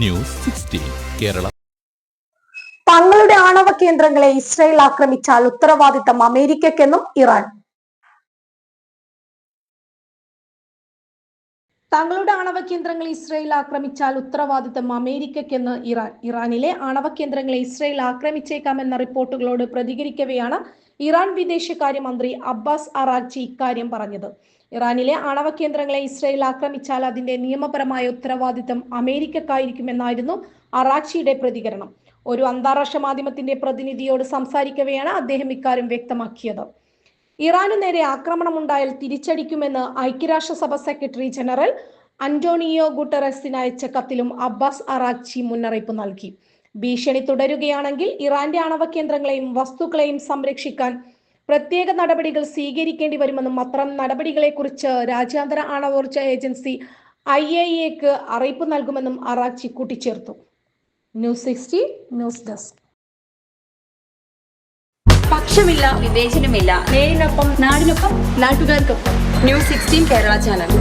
News sixteen Kerala. തങ്ങളുടെ ആണവ കേന്ദ്രങ്ങളെ ഇസ്രായേൽ ആക്രമിച്ചാൽ ഉത്തരവാദിത്തം അമേരിക്കക്കെന്നും ഇറാൻ. തങ്ങളുടെ ആണവ കേന്ദ്രങ്ങൾ ഇസ്രായേൽ ആക്രമിച്ചാൽ ഉത്തരവാദിത്തം അമേരിക്കയ്ക്കെന്ന് ഇറാൻ. ഇറാനിലെ ആണവ കേന്ദ്രങ്ങളെ ഇസ്രായേൽ ആക്രമിച്ചേക്കാമെന്ന റിപ്പോർട്ടുകളോട് പ്രതികരിക്കവെയാണ് ഇറാൻ വിദേശകാര്യമന്ത്രി അബ്ബാസ് അറാഖ്ചി ഇക്കാര്യം പറഞ്ഞത്. ഇറാനിലെ ആണവ കേന്ദ്രങ്ങളെ ഇസ്രയേൽ ആക്രമിച്ചാൽ അതിന്റെ നിയമപരമായ ഉത്തരവാദിത്തം അമേരിക്കക്കായിരിക്കുമെന്നായിരുന്നു അറാഖ്ചിയുടെ പ്രതികരണം. ഒരു അന്താരാഷ്ട്ര മാധ്യമത്തിന്റെ പ്രതിനിധിയോട് സംസാരിക്കവെയാണ് അദ്ദേഹം ഇക്കാര്യം വ്യക്തമാക്കിയത്. ഇറാനു നേരെ ആക്രമണമുണ്ടായാൽ തിരിച്ചടിക്കുമെന്ന് ഐക്യരാഷ്ട്രസഭ സെക്രട്ടറി ജനറൽ അന്റോണിയോ ഗുട്ടറസിന് അയച്ച കത്തിലും അബ്ബാസ് അറാഖ്ചി മുന്നറിയിപ്പ് നൽകി. ഭീഷണി തുടരുകയാണെങ്കിൽ ഇറാന്റെ ആണവ കേന്ദ്രങ്ങളെയും വസ്തുക്കളെയും സംരക്ഷിക്കാൻ പ്രത്യേക നടപടികൾ സ്വീകരിക്കേണ്ടി വരുമെന്നും അത്തരം നടപടികളെക്കുറിച്ച് രാജ്യാന്തര ആണവോർജ ഏജൻസി ഐ എ എക്ക് അറിയിപ്പ് നൽകുമെന്നും അറാച്ചി കൂട്ടിച്ചേർത്തു. News sixty news desk. പക്ഷമില്ല വിവേചനമില്ല. നേരിനൊപ്പം നാടിനൊപ്പം നാട്ടുകാർക്കൊപ്പം. News sixteen Kerala channel.